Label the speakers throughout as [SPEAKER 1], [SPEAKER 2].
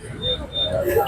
[SPEAKER 1] Yeah.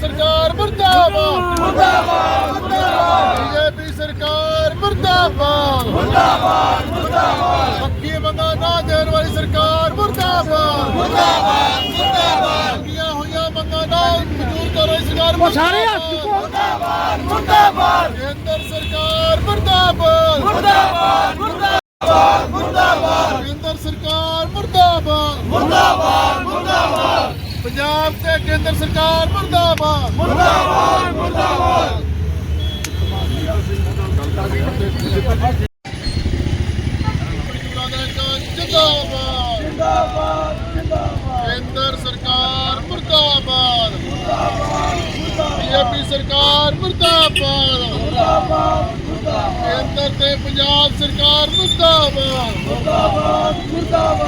[SPEAKER 1] ਸਰਕਾਰ ਮੁਰਦਾਬਾਦ।
[SPEAKER 2] ਮੁਰਦਾਬਾਦ ਮੁਰਦਾਬਾਦ।
[SPEAKER 1] ਬੀਜੇਪੀ ਸਰਕਾਰ ਮੁਰਦਾਬਾਦ।
[SPEAKER 2] ਮੁਰਦਾਬਾਦ ਮੁਰਦਾਬਾਦ।
[SPEAKER 1] ਹੱਕੀ ਮੰਗਾਂ ਨਾ ਦੇਣ ਵਾਲੀ ਸਰਕਾਰ ਮੁਰਦਾਬਾਦ।
[SPEAKER 2] ਮੁਰਦਾਬਾਦ ਮੁਰਦਾਬਾਦ।
[SPEAKER 1] ਮੰਗੀਆਂ ਹੋਈਆਂ ਮੰਗਾਂ ਨਾ। ਮਨਜ਼ੂਰ ਕਰੋ ਸਰਕਾਰ ਮੁਰਦਾਬਾਦ
[SPEAKER 2] ਮੁਰਦਾਬਾਦ ਮੁਰਦਾਬਾਦ।
[SPEAKER 1] ਕੇਂਦਰ ਸਰਕਾਰ ਮੁਰਦਾਬਾਦ
[SPEAKER 2] ਮੁਰਦਾਬਾਦ। ਮੁਰਦਾਬਾਦ ਮੁਰਦਾਬਾਦ।
[SPEAKER 1] ਕੇਂਦਰ ਸਰਕਾਰ ਮੁਰਦਾਬਾਦ। ਪੰਜਾਬ ਤੇ ਕੇਂਦਰ ਸਰਕਾਰ ਮੁਰਦਾਬਾਦ।
[SPEAKER 2] ਮੁਰਦਾਬਾਦ ਮੁਰਦਾਬਾਦ।
[SPEAKER 1] ਜਿੰਦਾਬਾਦ
[SPEAKER 2] ਜਿੰਦਾਬਾਦ। ਜਿੰਦਾਬਾਦ
[SPEAKER 1] ਕੇਂਦਰ ਸਰਕਾਰ ਮੁਰਦਾਬਾਦ। ਬੀਜੇਪੀ ਸਰਕਾਰ ਮੁਰਦਾਬਾਦ।
[SPEAKER 2] ਮੁਰਦਾਬਾਦ ਮੁਰਦਾਬਾਦ।
[SPEAKER 1] ਕੇਂਦਰ ਤੇ ਪੰਜਾਬ ਸਰਕਾਰ ਮੁਰਦਾਬਾਦ।
[SPEAKER 2] ਮੁਰਦਾਬਾਦ ਮੁਰਦਾਬਾਦ।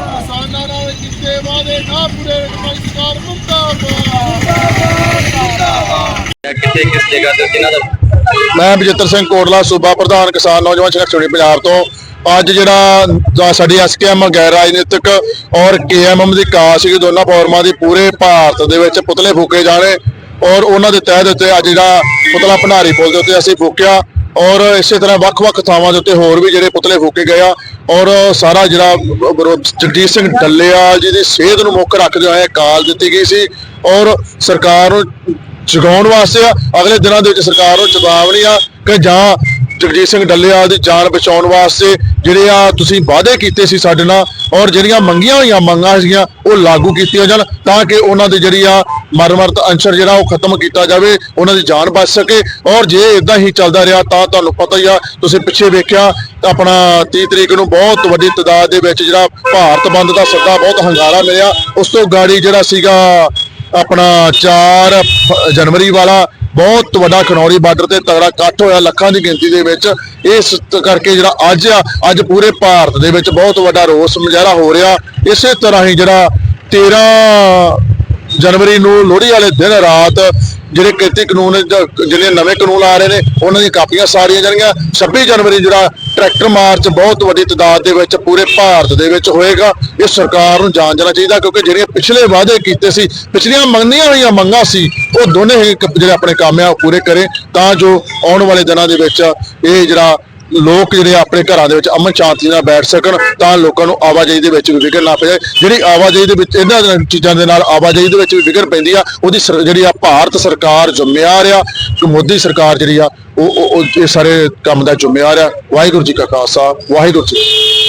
[SPEAKER 1] ਕੀਤੇ ਵਾਅਦੇ ਨਾ ਪੂਰੇ ਕਰਨ ਸਰਕਾਰ ਮੁਰਦਾਬਾਦ
[SPEAKER 3] ਕਿੱਥੇ ਕਿਸ ਜਗ੍ਹਾ ਤੇ ਜਿਨ੍ਹਾਂ ਦਾ
[SPEAKER 4] ਮੈਂ ਬਜਿੱਤਰ ਸਿੰਘ ਕੋਟਲਾ, ਸੂਬਾ ਪ੍ਰਧਾਨ ਕਿਸਾਨ ਨੌਜਵਾਨ ਸੰਘਰਸ਼ ਕਮੇਟੀ ਪੰਜਾਬ ਤੋਂ। ਅੱਜ ਜਿਹੜਾ ਸਾਡੀ ਐਸਕੇਐਮ ਗੈਰ ਰਾਜਨੀਤਿਕ ਔਰ ਕੇਐਮਐਮ ਦੀ ਕਾਸ ਸੀ ਦੋਨਾਂ ਫੋਰਮਾਂ ਦੀ ਪੂਰੇ ਭਾਰਤ ਦੇ ਵਿੱਚ ਪੁਤਲੇ ਫੂਕੇ ਜਾਣੇ ਔਰ ਉਹਨਾਂ ਦੇ ਤਹਿ ਦੇ ਉੱਤੇ ਅੱਜ ਜਿਹੜਾ ਪੁਤਲਾ ਭੰਡਾਰੀ ਪੁਲ ਦੇ ਉੱਤੇ ਅਸੀਂ ਫੂਕਿਆ ਔਰ ਇਸੇ ਤਰ੍ਹਾਂ ਵੱਖ-ਵੱਖ ਥਾਵਾਂ ਦੇ ਉੱਤੇ ਹੋਰ ਵੀ ਜਿਹੜੇ ਪੁਤਲੇ ਫੂਕੇ ਗਏ ਆ। ਔਰ ਸਾਰਾ ਜਿਹੜਾ ਬ- ਜਗਜੀਤ ਸਿੰਘ ਡੱਲੇਆ ਜੀ ਦੀ ਸਿਹਤ ਨੂੰ ਮੁੱਖ ਰੱਖਦੇ ਹੋਏ ਕਾਲ ਦਿੱਤੀ ਗਈ ਸੀ ਔਰ ਸਰਕਾਰ ਨੂੰ ਜਗਾਉਣ ਵਾਸਤੇ ਅਗਲੇ ਦਿਨਾਂ ਦੇ ਵਿੱਚ ਸਰਕਾਰ ਨੂੰ ਚੇਤਾਵਨੀ ਆ ਕਿ ਜਾਂ ਜਗਜੀਤ ਸਿੰਘ ਡੱਲੇਆ ਦੀ ਜਾਨ ਬਚਾਉਣ ਵਾਸਤੇ ਜਿਹੜੇ ਆ ਤੁਸੀਂ ਵਾਅਦੇ ਕੀਤੇ ਸੀ ਸਾਡੇ ਨਾਲ ਔਰ ਜਿਹੜੀਆਂ ਮੰਗੀਆਂ ਹੋਈਆਂ, ਮੰਗਾਂ ਸੀਗੀਆਂ, ਉਹ ਲਾਗੂ ਕੀਤੀਆਂ ਜਾਣ ਤਾਂ ਕਿ ਉਹਨਾਂ ਦੀ ਜਿਹੜੀ ਆ ਮਰਮਰਤ ਅੰਸ਼ਰ ਜਿਹੜਾ ਉਹ ਖਤਮ ਕੀਤਾ ਜਾਵੇ, ਉਹਨਾਂ ਦੀ ਜਾਨ ਬਚ ਸਕੇ। ਔਰ ਜੇ ਇਦਾਂ ਹੀ ਚੱਲਦਾ ਰਿਹਾ ਤਾਂ ਤੁਹਾਨੂੰ ਪਤਾ ਹੀ ਆ, ਤੁਸੀਂ ਪਿੱਛੇ ਵੇਖਿਆ, ਆਪਣਾ 30 ਤਰੀਕ ਨੂੰ ਬਹੁਤ ਵੱਡੀ ਤਦਾਦ ਦੇ ਵਿੱਚ ਜਿਹੜਾ ਭਾਰਤ ਬੰਦ ਦਾ ਸੱਦਾ ਬਹੁਤ ਹੰਗਾਰਾ ਮਿਲਿਆ। ਉਸ ਤੋਂ ਗਾੜੀ ਜਿਹੜਾ ਸੀਗਾ ਆਪਣਾ 4 ਜਨਵਰੀ ਵਾਲਾ ਬਹੁਤ ਵੱਡਾ ਖਨੌਰੀ ਬਾਰਡਰ ਤੇ ਤਗੜਾ ਇਕੱਠ ਹੋਇਆ ਲੱਖਾਂ ਦੀ ਗਿਣਤੀ ਦੇ ਵਿੱਚ। ਇਸ ਕਰਕੇ ਜਿਹੜਾ ਅੱਜ ਆ, ਅੱਜ ਪੂਰੇ ਭਾਰਤ ਦੇ ਵਿੱਚ ਬਹੁਤ ਵੱਡਾ ਰੋਸ, ਮੁਜ਼ਾਹਰਾ ਹੋ ਰਿਹਾ। ਇਸੇ ਤਰ੍ਹਾਂ ਹੀ ਜਿਹੜਾ 13 ਜਨਵਰੀ ਨੂੰ ਲੋਹੜੀ ਵਾਲੇ ਦਿਨ ਰਾਤ ਜਿਹੜੇ ਕਿਰਤੀ ਕਾਨੂੰਨ ਜ- ਜਿਹੜੇ ਨਵੇਂ ਕਾਨੂੰਨ ਆ ਰਹੇ ਨੇ, ਉਹਨਾਂ ਦੀਆਂ ਕਾਪੀਆਂ ਸਾਰੀਆਂ ਜਾਣਗੀਆਂ। 26 ਜਨਵਰੀ ਜਿਹੜਾ ਟਰੈਕਟਰ ਮਾਰਚ ਬਹੁਤ ਵੱਡੀ ਤਦਾਦ ਦੇ ਵਿੱਚ ਪੂਰੇ ਭਾਰਤ ਦੇ ਵਿੱਚ ਹੋਏਗਾ। ਇਹ ਸਰਕਾਰ ਨੂੰ ਜਾਣ ਜਾਣਾ ਚਾਹੀਦਾ ਕਿਉਂਕਿ ਜਿਹੜੀਆਂ ਪਿਛਲੇ ਵਾਅਦੇ ਕੀਤੇ ਸੀ, ਪਿਛਲੀਆਂ ਮੰਗੀਆਂ ਹੋਈਆਂ ਮੰਗਾਂ ਸੀ, ਉਹ ਦੋਨੇ ਹੀ ਜਿਹੜੇ ਆਪਣੇ ਕੰਮ ਆ ਉਹ ਪੂਰੇ ਕਰੇ। ਤਾਂ ਜੋ ਆਉਣ ਵਾਲੇ ਦਿਨਾਂ ਦੇ ਵਿੱਚ ਇਹ ਜਿਹੜਾ ਲੋਕ ਜਿਹੜੇ ਆਪਣੇ ਘਰਾਂ ਦੇ ਵਿੱਚ ਅਮਨ ਸ਼ਾਂਤੀ ਨਾਲ ਬੈਠ ਸਕਣ, ਤਾਂ ਲੋਕਾਂ ਨੂੰ ਆਵਾਜਾਈ ਦੇ ਵਿੱਚ ਵੀ ਵਿਘਨ ਨਾ ਪਏ ਜਿਹੜੀ ਆਵਾਜਾਈ ਦੇ ਵਿੱਚ ਇਹਨਾਂ ਚੀਜ਼ਾਂ ਦੇ ਨਾਲ ਆਵਾਜਾਈ ਦੇ ਵਿੱਚ ਵੀ ਵਿਘਨ ਪੈਂਦੀ ਆ, ਉਹਦੀ ਸਰ- ਜਿਹੜੀ ਆ ਭਾਰਤ ਸਰਕਾਰ ਜ਼ਿੰਮੇਵਾਰ ਆ ਮੋਦੀ ਸਰਕਾਰ ਜਿਹੜੀ ਆ ਉਹ ਉਹ- ਇਹ ਸਾਰੇ ਕੰਮ ਦਾ ਜ਼ਿੰਮੇਵਾਰ ਆ। ਵਾਹਿਗੁਰੂ ਜੀ ਕਾ ਖਾਲਸਾ ਵਾਹਿਗੁਰੂ ਜੀ